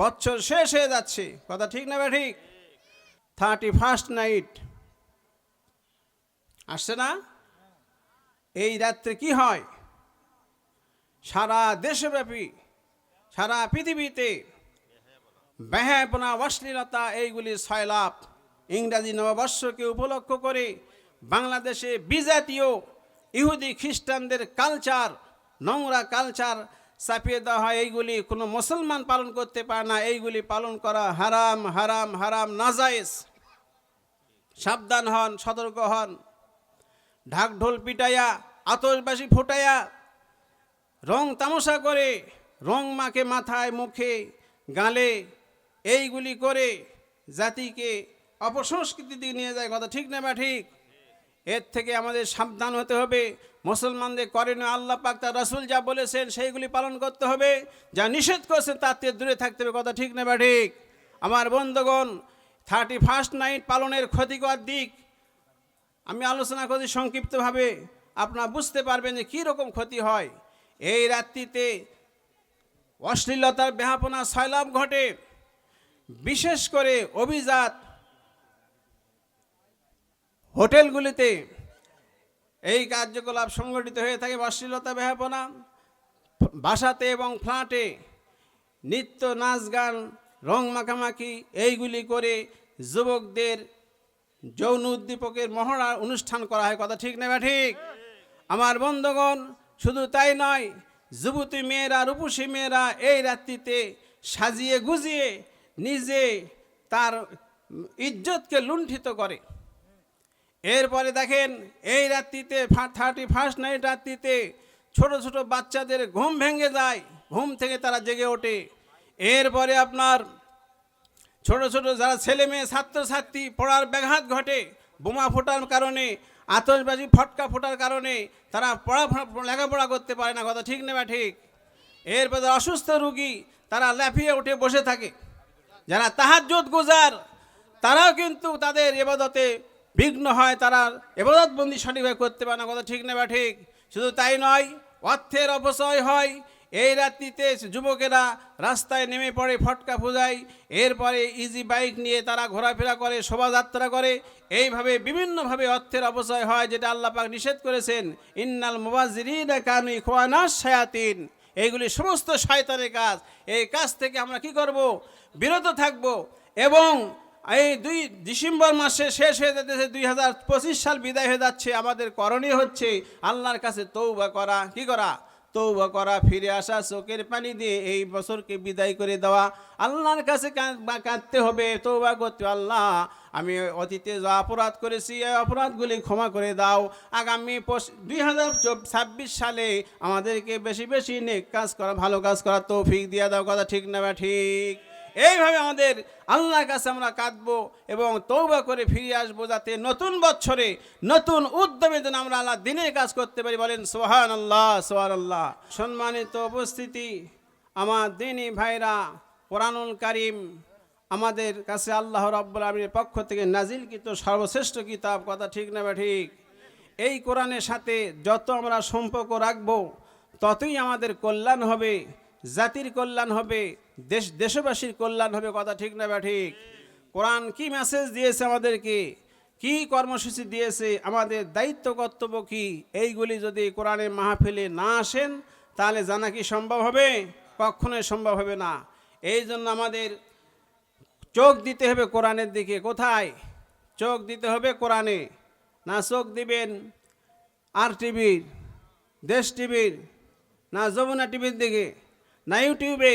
বছর শেষ হয়ে যাচ্ছে। কথা ঠিক না ঠিক? থার্টি ফার্স্ট নাইট আসছে না? এই রাত্রে কি হয়? সারা দেশব্যাপী, সারা পৃথিবীতে ব্যাহাপনা অশ্লীলতা এইগুলি ছয়লাভ ইংরাজি নববর্ষকে উপলক্ষ করে বাংলাদেশে বিজাতীয় ইহুদি খ্রিস্টানদের কালচার নোংরা কালচার চাপিয়ে দেওয়া হয়, এইগুলি কোনো মুসলমান পালন করতে পারে না, এইগুলি পালন করা হারাম হারাম হারাম, নাজায়েজ। সাবধান হন, সতর্ক হন। ঢাক ঢোল পিটাইয়া আতসবাসী ফুটাইয়া, রং তামাশা করে, রং মাকে মাথায়, মুখে, গালে, এইগুলি করে জাতিকে অপসংস্কৃতির দিকে নিয়ে যায়, কথা ঠিক না বা ঠিক? এর থেকে আমাদের সাবধান হতে হবে। মুসলমানদের করণীয় আল্লাহ পাক, তার রাসুল যা বলেছেন সেইগুলি পালন করতে হবে। যা নিষেধ করেছেন তার থেকে দূরে থাকতে হবে, কথা ঠিক না ঠিক? আমার বন্ধুগণ থার্টি ফার্স্ট নাইট পালনের ক্ষতিকর দিক, আমি আলোচনা করছি সংক্ষিপ্তভাবে। আপনারা বুঝতে পারবেন যে কী রকম ক্ষতি হয়। এই রাত্রিতে অশ্লীলতার ব্যাপনা সয়লাভ ঘটে। বিশেষ করে অভিজাত হোটেলগুলিতে এই কার্যকলাপ সংগঠিত হয়ে থাকে অশ্লীলতা ব্যাপনা বাসাতে এবং ফ্ল্যাটে নৃত্য নাচ গান, রং মাখামাখি, এইগুলি করে যুবকদের যৌন উদ্দীপকের মহড়া অনুষ্ঠান করা হয়। কথা ঠিক না ঠিক? আমার বন্ধুগণ, শুধু তাই নয়, যুবতী মেয়েরা, রূপসী মেয়েরা এই রাত্রিতে সাজিয়ে গুজিয়ে নিজে তার ইজ্জতকে লুণ্ঠিত করে। এরপরে দেখেন এই রাত্রিতে থার্টি ফার্স্ট নাইট রাত্রিতে ছোট ছোট বাচ্চাদের ঘুম ভেঙে যায়, ঘুম থেকে তারা জেগে ওঠে। এরপরে আপনার ছোট ছোট যারা ছেলে মেয়ে, ছাত্রছাত্রী, পড়ার ব্যাঘাত ঘটে, বোমা ফোটার কারণে আতসবাজি ফটকা ফোটার কারণে তারা পড়া লেখাপড়া করতে পারে না, কথা ঠিক নেবা ঠিক? এরপর যারা অসুস্থ রুগী, তারা লাফিয়ে উঠে বসে থাকে। যারা তাহাজ্জুদ গুজার, তারাও কিন্তু তাদের এবাদতে বিঘ্ন হয় তারা এবাদতবন্দি সঠিকভাবে করতে পারে না, কথা ঠিক নেবা ঠিক? শুধু তাই নয়, অর্থের অপচয় হয়। এই রাত্রিতে যুবকেরা রাস্তায় নেমে পড়ে ফটকা ফুজায়। এরপরে ইজি বাইক নিয়ে তারা ঘোরাফেরা করে, শোভাযাত্রা করে। এইভাবে বিভিন্নভাবে অর্থের অপচয় হয়, যেটা আল্লাহ পাক নিষেধ করেছেন, ইন্নাল মুবাজিরিন কানু ইখওয়ানাস শায়াতিন। এইগুলি সমস্ত শয়তানের কাজ। এই কাজ থেকে আমরা কি করব? বিরত থাকব এবং এই দুই ডিসেম্বর মাসে শেষ হয়ে যেতেছে দুই হাজার পঁচিশ সাল বিদায় হয়ে যাচ্ছে। আমাদের করণীয় হচ্ছে আল্লাহর কাছে তৌবা করা। কি করা? তৌবা করা, ফিরে আসা, চোখের পানি দিয়ে এই বছরকে বিদায় করে দেওয়া। আল্লাহর কাছে কাঁদতে হবে তৌবা করতে আল্লাহ, আমি অতীতে যা অপরাধ করেছি, এই অপরাধগুলি ক্ষমা করে দাও। আগামী দুই হাজার ছাব্বিশ সালে আমাদেরকে বেশি বেশি নেক কাজ করা, ভালো কাজ করা তৌফিক দিয়ে দাও। কথা ঠিক না বা ঠিক? এইভাবে আমাদের আল্লাহর কাছে আমরা কাঁদবো এবং তৌবা করে ফিরে আসব যাতে নতুন বছরে, নতুন উদ্যমে যেন আমরা আল্লাহ দিনের কাজ করতে পারি। বলেন সোহান আল্লাহ সোহান আল্লাহ সম্মানিত উপস্থিতি, আমার দিনী ভাইরা, কোরআনুল কারিম, আমাদের কাছে আল্লাহ রব্বুল আলমীর পক্ষ থেকে নাজিলকৃত সর্বশ্রেষ্ঠ কিতাব, কথা ঠিক না বা ঠিক? এই কোরআনের সাথে যত আমরা সম্পর্ক রাখব, ততই আমাদের কল্যাণ হবে। জাতির কল্যাণ হবে, দেশ, দেশবাসীর কল্যাণ হবে, কথা ঠিক না বা ঠিক? কোরআন কি মেসেজ দিয়েছে আমাদেরকে? কি কর্মসূচি দিয়েছে? আমাদের দায়িত্ব, কর্তব্য কি? এইগুলি যদি কোরআনের মাহফিলে না আসেন, তাহলে জানা কি সম্ভব হবে? কখনোই সম্ভব হবে না। এই জন্য আমাদের চোখ দিতে হবে কোরআনের দিকে। কোথায়? চোখ দিতে হবে কোরআনে। না চোখ দিবেন আর টিভির, দেশ টিভির, না যমুনা টিভির দিকে। না ইউটিউবে,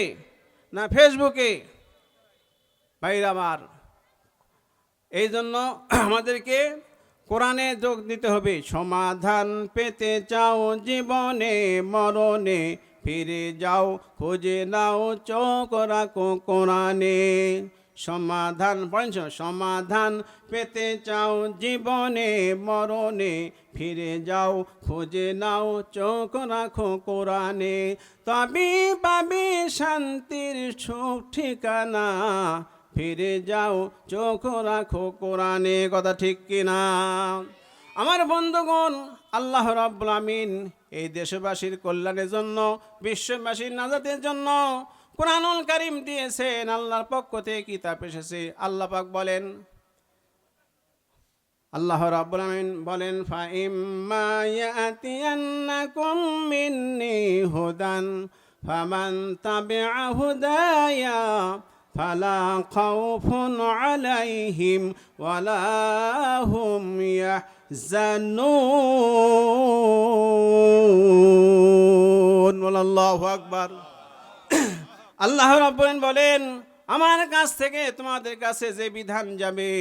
না ফেসবুকে। ভাইরা আমার এই জন্য আমাদেরকে কোরআনে যোগ দিতে হবে। সমাধান পেতে চাও জীবনে, মরণে ফিরে যাও, খুঁজে নাও, চোখ রাখো কোরআনে। সমাধান পড়েছ সমাধান পেতে চাও জীবনে, মরণে ফিরে যাও, খোঁজে নাও, চোখ রাখো কোরআনে। তবে পাবে শান্তির সুখ ঠিকানা, ফিরে যাও, চোখ রাখো কোরআনে। কথা ঠিক কিনা? আমার বন্ধুগণ, আল্লাহ রাব্বুল আমিন এই দেশবাসীর কল্যাণের জন্য, বিশ্ববাসীর নাজাতের জন্য কোরআনুল কারিম দিয়েছেন, আল্লাহর পক্ষ থেকে কিতাব এসেছে। আল্লাহ পাক বলেন, আল্লাহ রাব্বুল আমিন বলেন ফা ইম্মা ইয়াতিয়ান্নাকুম মিন্নি হুদান, ফামান তাবিআ হুদায়া, ফালা খাউফুন আলাইহিম, ওয়ালা হুম ইয়াহজানুন। আল্লাহু আকবার। আল্লাহ রাব্বুল বলেন, আমার কাছ থেকে তোমাদের কাছে যে বিধান যাবে,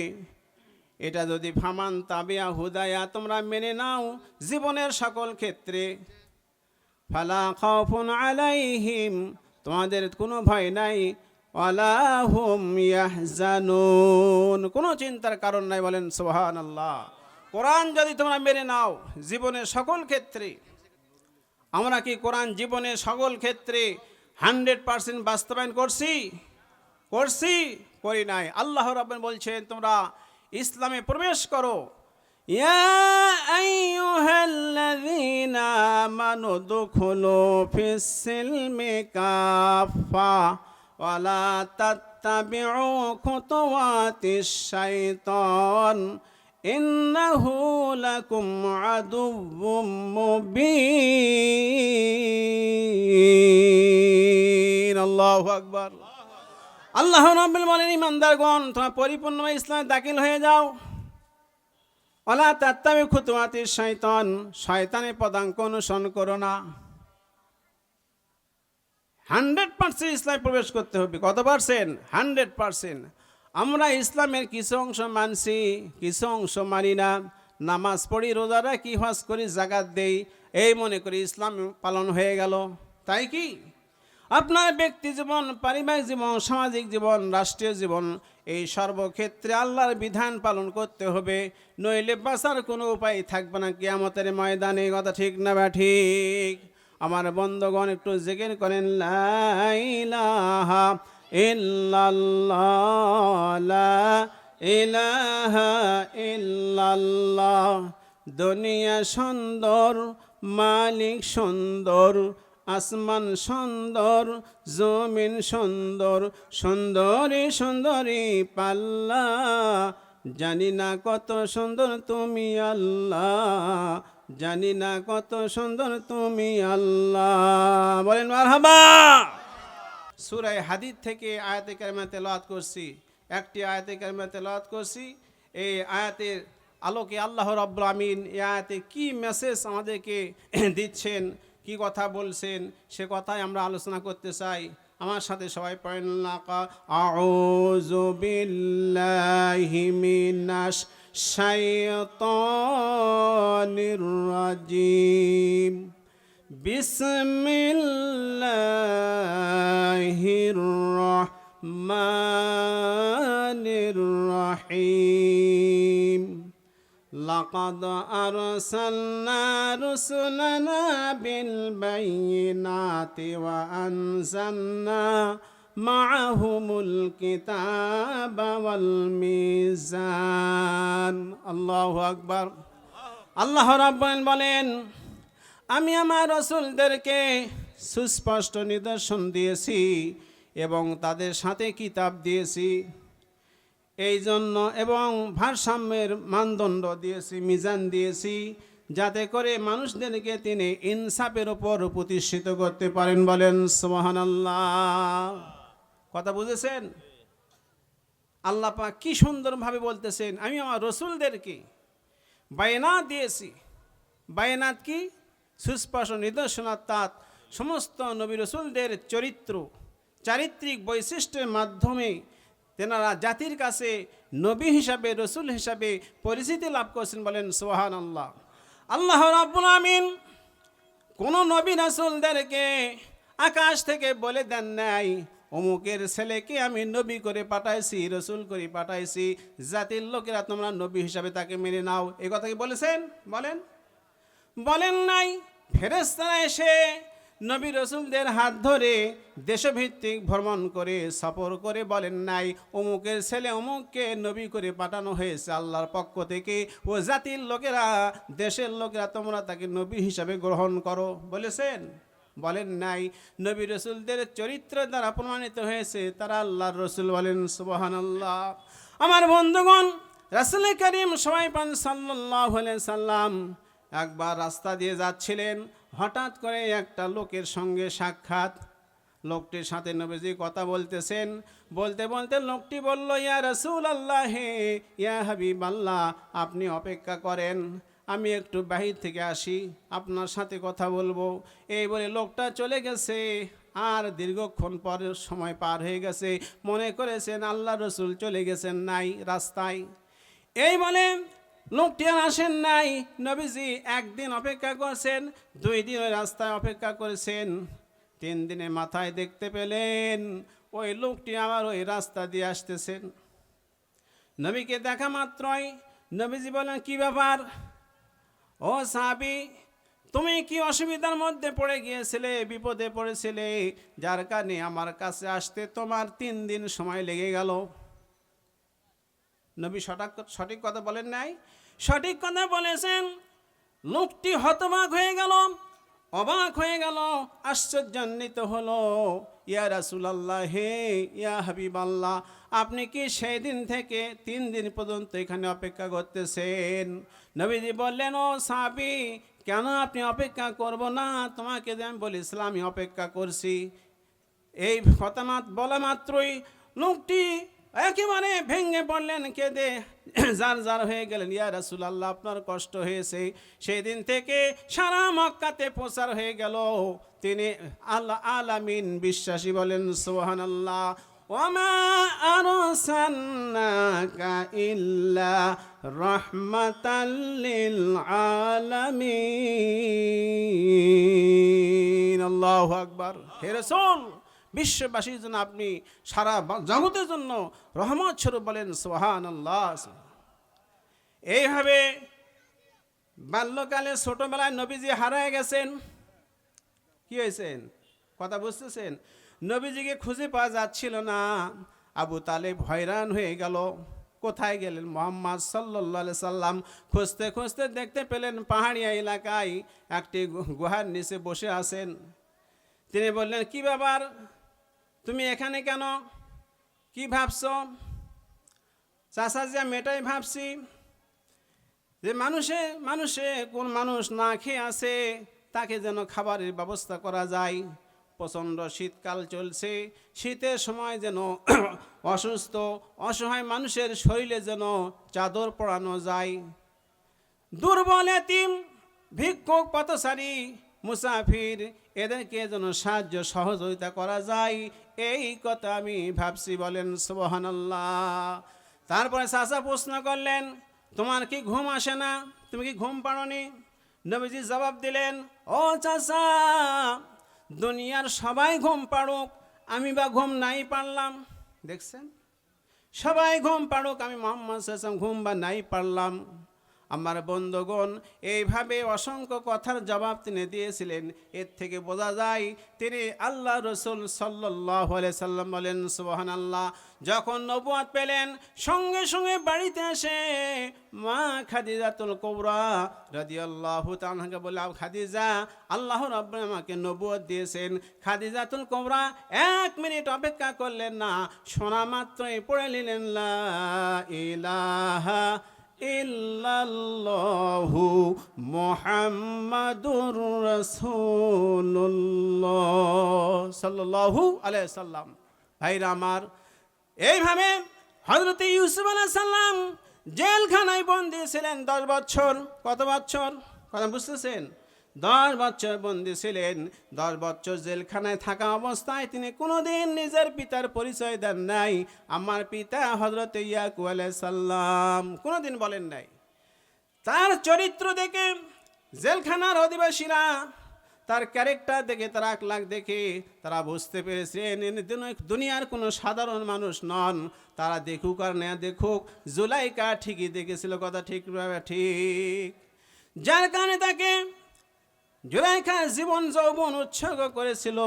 এটা যদি ফামান তাবিয়া হুদায়া, তোমরা মেনে নাও জীবনের সকল ক্ষেত্রে। ফালা খাউফুন আলাইহিম, তোমাদের কোনো ভয় নাই। ওয়ালা হুম ইয়াহজানুন। কোনো চিন্তার কারণ নাই বলেন সোহান আল্লাহ কোরআন যদি তোমরা মেনে নাও জীবনের সকল ক্ষেত্রে, আমরা কি কোরআন জীবনের সকল ক্ষেত্রে হান্ড্রেড পার্সেন্ট বাস্তবায়ন করছি। করছি, করি নাই। আল্লাহ রাব্বান বলছেন, তোমরা ইসলামে প্রবেশ করো। ওয়ালা তাত্তাবিউ খুতুওয়াতিশ শাইতান ইন্নাহু লাকুম আদুব্বুম মুবিন। আল্লাহু আল্লাহ রাব্বুল বলেন, ইমানদারগণ, তোমরা পরিপূর্ণভাবে ইসলামে দাখিল হয়ে যাও। অলা তাত্তামি খুতুয়াতির শয়তান শয়তানের পদাঙ্ক অনুসরণ করো না। হান্ড্রেড পার্সেন্ট ইসলামে প্রবেশ করতে হবে। কত পার্সেন্ট? Hundred percent. আমরা ইসলামের কিছু অংশ মানছি, কিছু অংশ মানি না। নামাজ পড়ি, রোজা রাখি, হজ করি জাগাত দেই, এই মনে করি ইসলাম পালন হয়ে গেল। তাই কি? আপনার ব্যক্তি জীবন, পারিবারিক জীবন, সামাজিক জীবন, রাষ্ট্রীয় জীবন, এই সর্বক্ষেত্রে আল্লাহর বিধান পালন করতে হবে। নইলে বাঁচার কোনো উপায় থাকবে না কিয়ামতের ময়দানে, কথা ঠিক না বা ঠিক? আমার বন্ধগণ, একটু জেগের করেন লাইলাহা ইল্লাল্লাহ, লা দুনিয়া সুন্দর, মালিক সুন্দর, আসমান সুন্দর, জমিন সুন্দর, সুন্দরী সুন্দরী পাল্লা। জানি না কত সুন্দর তুমি আল্লাহ, জানি না কত সুন্দর তুমি আল্লাহ। বলেন মারহাবা। সুরাই হাদিদ থেকে আয়াতে কারিমা তেলাওয়াত করছি। একটি আয়াতে কারিমা তেলাওয়াত করছি। এই আয়াতের আলোকে আল্লাহ রব্বুল আমিন এই আয়াতে কি মেসেজ আমাদেরকে দিচ্ছেন, কি কথা বলছেন, সে কথাই আমরা আলোচনা করতে চাই। আমার সাথে সবাই পড়েন, লাকা আউযু بسم الله الرحمن الرحيم لقد أرسلنا رسلنا بالبينات وأنزلنا معهم الكتاب والميزان الله أكبر الله رب العالمين আমি আমার রসুলদেরকে সুস্পষ্ট নিদর্শন দিয়েছি এবং তাদের সাথে কিতাব দিয়েছি। এই জন্য এবং ভারসাম্যের মানদণ্ড দিয়েছি, মিজান দিয়েছি, যাতে করে মানুষদেরকে তিনি ইনসাফের ওপর প্রতিষ্ঠিত করতে পারেন বলেন সোহান কথা বুঝেছেন? আল্লাহ পাক কি সুন্দরভাবে বলতেছেন, আমি আমার রসুলদেরকে বায়নাত দিয়েছি। বায়নাত কি? সুস্পষ্ট নিদর্শনাত্মাত সমস্ত নবী রসুলদের চরিত্র, চারিত্রিক বৈশিষ্ট্যের মাধ্যমে তেনারা জাতির কাছে নবী হিসাবে, রসুল হিসাবে পরিচিতি লাভ করছেন বলেন সোহান আল্লাহ আল্লাহ রাব্বুল আমিন কোন নবী রাসুলদেরকে আকাশ থেকে বলে দেন নাই, অমুকের ছেলেকে আমি নবী করে পাঠাইছি, রসুল করে পাঠাইছি, জাতির লোকেরা তোমরা নবী হিসাবে তাকে মেনে নাও। এই কথা কি বলেছেন? বলেন। বলেন নাই ফেরেস্তারা এসে নবী রসুলদের হাত ধরে দেশভিত্তিক ভ্রমণ করে সফর করে বলেন নাই, অমুকের ছেলে অমুককে নবী করে পাঠানো হয়েছে আল্লাহর পক্ষ থেকে ও জাতির লোকেরা, দেশের লোকেরা, তোমরা তাকে নবী হিসাবে গ্রহণ করো বলেছেন। বলেন নাই, নবী রসুলদের চরিত্র দ্বারা প্রমাণিত হয়েছে, তারা আল্লাহর রসুল বলেন সুবাহান আল্লাহ আমার বন্ধুগণ, রাসুল করিম সবাই পান সাল্লাহ সাল্লাম একবার রাস্তা দিয়ে যাচ্ছিলেন, হঠাৎ করে একটা লোকের সঙ্গে সাক্ষাৎ। লোকটির সাথে নবীজি কথা বলতেছেন, বলতে বলতে লোকটি বলল, ইয়া রসুল আল্লাহ হে ইয়া হাবিব আল্লাহ আপনি অপেক্ষা করেন, আমি একটু বাহির থেকে আসি, আপনার সাথে কথা বলব। এই বলে লোকটা চলে গেছে। আর দীর্ঘক্ষণ পর সময় পার হয়ে গেছে। মনে করেছেন আল্লাহ রসুল চলে গেছেন নাই রাস্তায়। এই বলে লোকটি আসেন নাই। নবীজি একদিন অপেক্ষা করছেন, দুই দিন ওই রাস্তায় অপেক্ষা করেছেন। তিন দিনে মাথায় দেখতে পেলেন, ওই লোকটি আবার ওই রাস্তা দিয়ে আসতেছেন। নবীকে দেখা মাত্রই নবীজি বলেন, কি ব্যাপার? ও সাবি তুমি কি অসুবিধার মধ্যে পড়ে গিয়েছিলে, বিপদে পড়েছিলে? যার কারণে আমার কাছে আসতে তোমার তিন দিন সময় লেগে গেল। নবী সঠিক সঠিক কথা বলেন নাই। সঠিক কথা বলেছেন। লোকটি হতবাক হয়ে গেল, অবাক হয়ে গেল, আশ্চর্যান্বিত হলো। ইয়া রাসুলাল্লাহ, হে ইয়া হাবিব আল্লাহ আপনি কি সেই দিন থেকে তিন দিন পর্যন্ত এখানে অপেক্ষা করতেছেন? নবীজি বললেন, ও সাবি কেন আপনি অপেক্ষা করব না? তোমাকে যে আমি বলেছিলাম আমি অপেক্ষা করছি। এই কথা মাত- বলা মাত্রই লোকটি একেবারে ভেঙে পড়লেন, কেঁদে যার যার হয়ে গেলেন। ইয়া রাসুল আল্লাহ আপনার কষ্ট হয়েছে। সেই দিন থেকে সারা মক্কাতে প্রচার হয়ে গেল। তিনি আল্লাহ আলামিন বিশ্বাসী বলেন সোহান আল্লাহ ওমা আরসালনাকা ইল্লা আলামিন। আল্লাহু আকবার। হে বিশ্ববাসীর জন্য আপনি সারা জগতের জন্য রহমত স্বরূপ বলেন সোহান আল্লাহ এইভাবে বাল্যকালে ছোটবেলায় নবীজি হারায় গেছেন। কি হয়েছেন? কথা বুঝতেছেন? নবীজিকে খুঁজে পাওয়া যাচ্ছিল না। আবু তালেব হয়রান হয়ে গেল। কোথায় গেলেন? মোহাম্মদ সাল্লা সাল্লাম খুঁজতে খুঁজতে দেখতে পেলেন পাহাড়িয়া এলাকায় একটি গুহার নিচে বসে আছেন। তিনি বললেন, কি ব্যাপার? তুমি এখানে কেন? কি ভাবছ? চাষা যে আমি এটাই ভাবছি যে মানুষে মানুষে কোন মানুষ না খেয়ে আছে, তাকে যেন খাবারের ব্যবস্থা করা যায়। প্রচণ্ড শীতকাল চলছে, শীতের সময় যেন অসুস্থ, অসহায় মানুষের শরীরে যেন চাদর পরানো যায়। দুর্বল এতিম, ভিক্ষুক পথসারী মুসাফির, এদেরকে যেন সাহায্য সহযোগিতা করা যায়। এই কথা আমি ভাবছি, বলেন, সুবহানাল্লাহ। তারপরে চাচা প্রশ্ন করলেন, তোমার কি ঘুম আসে না? তুমি কি ঘুম পাড়নি? নবীজি জবাব দিলেন, ও চাচা, দুনিয়ার সবাই ঘুম পাড়ুক, আমি বা ঘুম নাই পারলাম দেখছেন? সবাই ঘুম পাড়ুক, আমি মোহাম্মদ ঘুম বা নাই পারলাম আমার বন্ধুগণ, এইভাবে অসংখ্য কথার জবাব তিনি দিয়েছিলেন। এর থেকে বোঝা যায়, তিনি আল্লাহ রসুল সাল্লাহ সাল্লাম বলেন সোহান আল্লাহ যখন নবুয়াত পেলেন, সঙ্গে সঙ্গে বাড়িতে আসে মা খাদিজাতুল কৌরা রাদি আল্লাহ তানহাকে বলে খাদিজা, আল্লাহ রব্বা আমাকে নবুয়াত দিয়েছেন। খাদিজাতুল কৌরা এক মিনিট অপেক্ষা করলেন না শোনা মাত্রই পড়ে নিলেন, লা ইলাহা ইল্লাল্লাহু মুহাম্মাদুর রাসূলুল্লাহ সাল্লাল্লাহু আলাইহি সাল্লাম ভাইরা আমার, এইভাবে হযরত ইউসুফ আলাইহিস সালাম জেলখানায় বন্দী ছিলেন দশ বছর। কত বছর? কথা বুঝতেছেন? দশ বছর বন্দী ছিলেন। দশ বছর জেলখানায় থাকা অবস্থায় তিনি কোনোদিন নিজের পিতার পরিচয় দেন নাই। আমার পিতা হজরত ইয়াকু সাল্লাম কোনোদিন বলেন নাই। তার চরিত্র দেখে জেলখানার অধিবাসীরা তার ক্যারেক্টার দেখে, তার লাখ দেখে, তারা বুঝতে পেরেছেন দুনিয়ার কোনো সাধারণ মানুষ নন। তারা দেখুক আর না দেখুক, জুলাইকা ঠিকই দেখেছিল, কথা ঠিক ঠিক। যার কারণে তাকে জুলাইখা জীবন যৌবন উৎসর্গ করেছিল।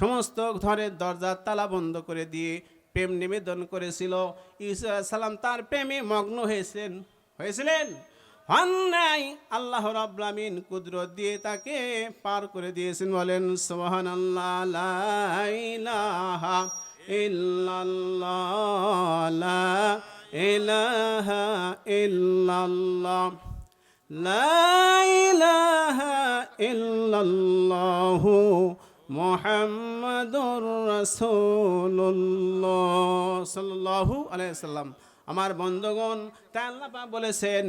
সমস্ত ঘরের দরজার তালা বন্ধ করে দিয়ে প্রেম নিবেদন করেছিল। ইসা সালাম তার প্রেমে মগ্ন হয়েছিলেন হয়েছিলেন। হন আল্লাহ রাব্লামিন কুদরত দিয়ে তাকে পার করে দিয়েছেন, বলেন সোহান আল্লাহ লা ইলাহা ইল্লাল্লাহ। ইল্লাল্লাহু মুহাম্মাদুর রাসূলুল্লাহ সাল্লাল্লাহু আমার বন্ধুগণ তাই বলেছেন,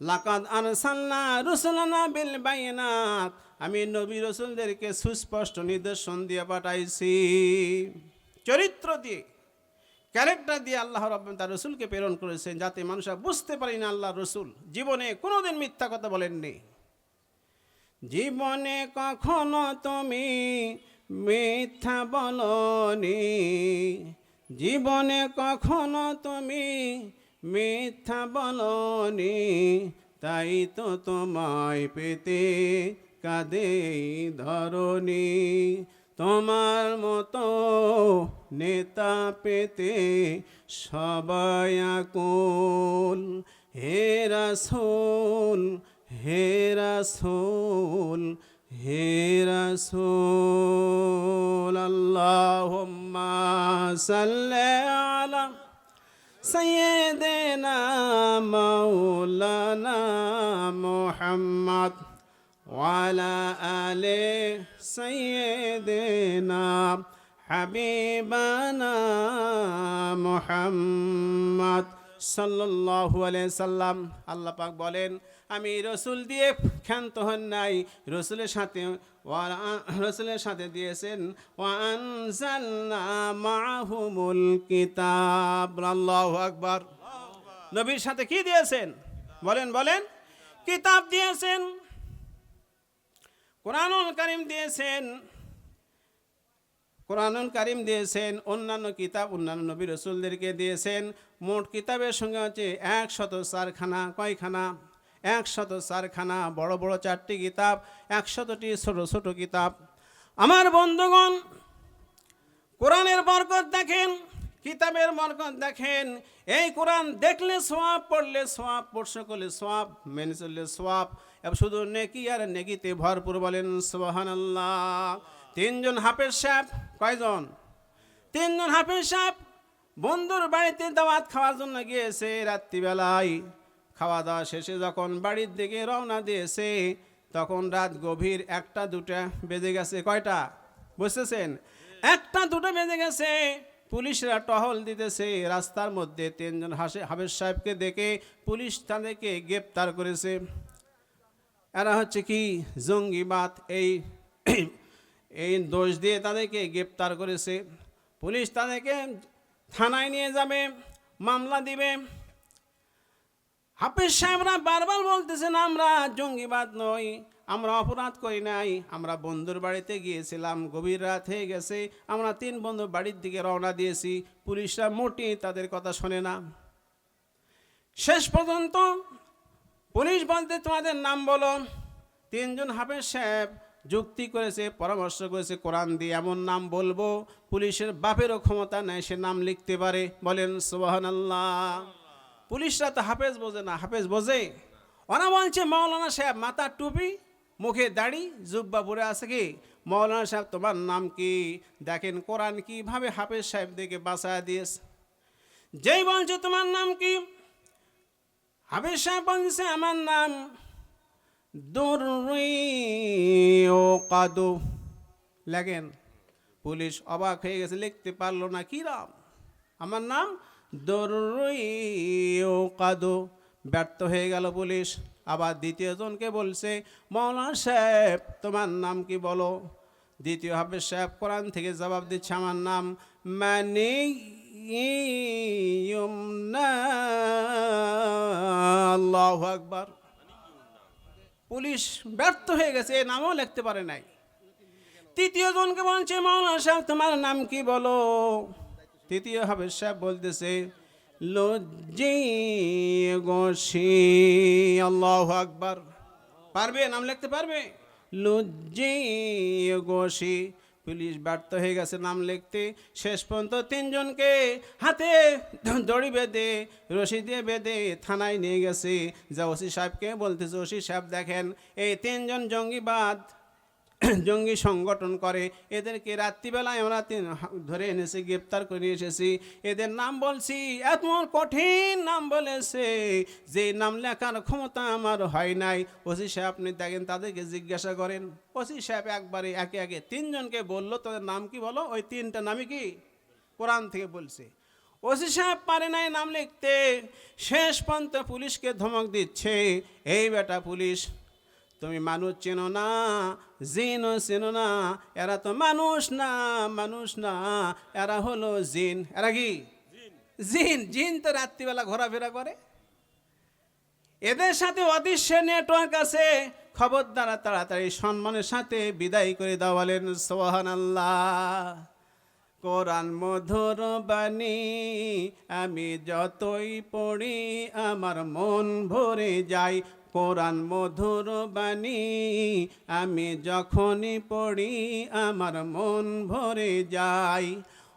লাকাদ আরসালনা রুসুলানা বিল বাইনাত। আমি নবী রসুলদেরকে সুস্পষ্ট নিদর্শন দিয়ে পাঠাইছি। চরিত্র দিয়ে। ক্যারেক্টার দিয়ে আল্লাহ রব তার রসুলকে প্রেরণ করেছেন যাতে মানুষরা বুঝতে পারি না আল্লাহ রসুল। জীবনে কোনোদিন মিথ্যা কথা বলেননি। জীবনে কখনো তুমি মিথ্যা বলনি। জীবনে কখনো তুমি মিথ্যা বলনি। তাই তো তোমায় পেতে কাঁদে ধরনি। তোমার মতো নেতা পেতে সবাই কোন হেরা রাসুল হেরা রাসুল হেরা রাসুল আল্লাহ সাল্লি আলা সাইয়্যিদিনা মাওলানা وعلى آل سيدنا حبيبنا محمد সাল্লাল্লাহু আলাইহি সাল্লাম আল্লাহ পাক বলেন আমি রসুল দিয়ে ক্ষান্ত হন নাই রসুলের সাথে ওয়া- রসুলের সাথে দিয়েছেন ওয়ানজালনা মাহুমুল কিতাব আল্লাহু আকবার নবীর সাথে কি দিয়েছেন বলেন বলেন কিতাব দিয়েছেন কোরআনুল কারিম দিয়েছেন, কোরআনুল কারিম দিয়েছেন, অন্যান্য কিতাব, অন্যান্য নবী রসুলদেরকে দিয়েছেন। মোট কিতাবের সঙ্গে হচ্ছে একশত চারখানা, কয়খানা? একশত চারখানা, বড় বড় চারটি কিতাব, একশতটি ছোট ছোট কিতাব। আমার বন্ধুগণ, কোরআনের বরকত দেখেন, কিতাবের বরকত দেখেন। এই কোরআন দেখলে সোয়াব পড়লে সোয়াব পড়ছে করলে সোয়াব মেনে চললে সোয়াব শুধু নেকি আর নেকিতে ভরপুর বলেন সোহান তিনজন হাফেজ সাহেব, কয়জন? তিনজন হাফেজ সাহেব বন্ধুর বাড়িতে দাওয়াত খাওয়ার জন্য গিয়েছে রাত্রিবেলায়। খাওয়া দাওয়া শেষে যখন বাড়ির দিকে রওনা দিয়েছে, তখন রাত গভীর একটা, দুটা বেজে গেছে। কয়টা? বুঝতেছেন? একটা, দুটো বেজে গেছে। পুলিশরা টহল দিতেছে। রাস্তার মধ্যে তিনজন হাসে হাবেজ সাহেবকে দেখে পুলিশ তাদেরকে গ্রেপ্তার করেছে। এরা হচ্ছে কি জঙ্গিবাদ, এই এই দোষ দিয়ে তাদেরকে গ্রেপ্তার করেছে। পুলিশ তাদেরকে থানায় নিয়ে যাবে, মামলা দিবে। হাফিজ সাহেবরা বারবার বলতেছেন, আমরা জঙ্গিবাদ নই, আমরা অপরাধ করি নাই। আমরা বন্ধুর বাড়িতে গিয়েছিলাম, গভীর রাত হয়ে গেছে, আমরা তিন বন্ধু বাড়ির দিকে রওনা দিয়েছি। পুলিশরা মোটেই তাদের কথা শোনে না। শেষ পর্যন্ত পুলিশ বলতে তোমাদের নাম বলো। তিনজন হাফেজ সাহেব যুক্তি করেছে, পরামর্শ করেছে, কোরআন দিয়ে এমন নাম বলব, পুলিশের বাপেরও ক্ষমতা নেয় সে নাম লিখতে পারে। বলেন সুবাহান আল্লাহ পুলিশরা তো হাফেজ বোঝে না, হাফেজ বোঝে? ওরা বলছে মৌলানা সাহেব মাথার টুপি, মুখে দাড়ি, জুব্বা পরে আছে কি? মৌলানা সাহেব, তোমার নাম কি? দেখেন, কোরআন কীভাবে হাফেজ সাহেব দেখে বাঁচায় দিয়েছে। যেই বলছে, তোমার নাম কি? সাহেব বলছে আমার নাম ও কাদু। লেখেন, পুলিশ অবাক হয়ে গেছে, লিখতে পারল না, কি রাম? আমার নাম ও কাদু। ব্যর্থ হয়ে গেল পুলিশ। আবার দ্বিতীয় জনকে বলছে, মৌলানা সাহেব, তোমার নাম কি বলো? দ্বিতীয় হাফেজ সাহেব কোরআন থেকে জবাব দিচ্ছে, আমার নাম মানে আল্লাহ আকবার। পুলিশ ব্যর্থ হয়ে গেছে নামও লিখতে পারে নাই। তৃতীয় জনকে বলছে মৌলানা সাহেব, তোমার নাম কি বলো? তৃতীয় হাফেজ সাহেব বলতেছে লজ্জি গোসি আল্লাহ আকবার। পারবে? নাম লিখতে পারবে? লজ্জি গোসি পুলিশ ব্যর্থ হয়ে গেছে নাম লিখতে। শেষ পর্যন্ত তিনজনকে হাতে দড়ি বেঁধে, রশি দিয়ে বেঁধে থানায় নিয়ে গেছে। যা ওসি সাহেবকে বলতেছে, ওসি সাহেব দেখেন, এই তিনজন জঙ্গিবাদ জঙ্গি সংগঠন করে। এদেরকে রাত্রিবেলায় আমরা ধরে এনেছি, গ্রেপ্তার করে এসেছি। এদের নাম বলছি এত কঠিন নাম বলেছে। যে নাম লেখার ক্ষমতা আমার হয় নাই। ওসি সাহেব, আপনি দেখেন, তাদেরকে জিজ্ঞাসা করেন। ওসি সাহেব একবারে একে একে তিনজনকে বলল, তাদের নাম কি বলো? ওই তিনটা নামই কি? কোরআন থেকে বলছে। ওসি সাহেব পারে নাই নাম লিখতে। শেষ পর্যন্ত পুলিশকে ধমক দিচ্ছে। এই বেটা পুলিশ তুমি মানুষ চেনো না জিনও চেনো না এরা তো মানুষ না মানুষ না এরা হলো জিন। এরা কি? জিন। জিন তো রাত্রিবেলা ঘোরাফেরা করে। এদের সাথে অদৃশ্য নেটওয়ার্ক আছে। খবর দ্বারা তাড়াতাড়ি সম্মানের সাথে বিদায় করে দাও বলেন সোহান আল্লাহ কোরআন মধুর বাণী, আমি যতই পড়ি আমার মন ভরে যায়। কোরআন মধুর বাণী, আমি যখনই পড়ি আমার মন ভরে যায়।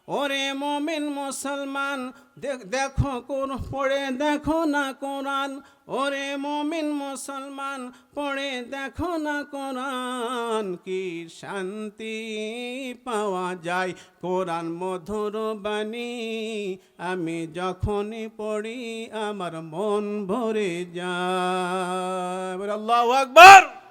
ওরে মমিন মুসলমান, দেখ- দেখো কোন পড়ে দেখো না কোরআন। ওরে মমিন মুসলমান, পড়ে দেখো না কোরআন, কি শান্তি পাওয়া যায়। কোরআন মধুর বাণী, আমি যখনই পড়ি, আমার মন ভরে যায়। আল্লাহ আকবর।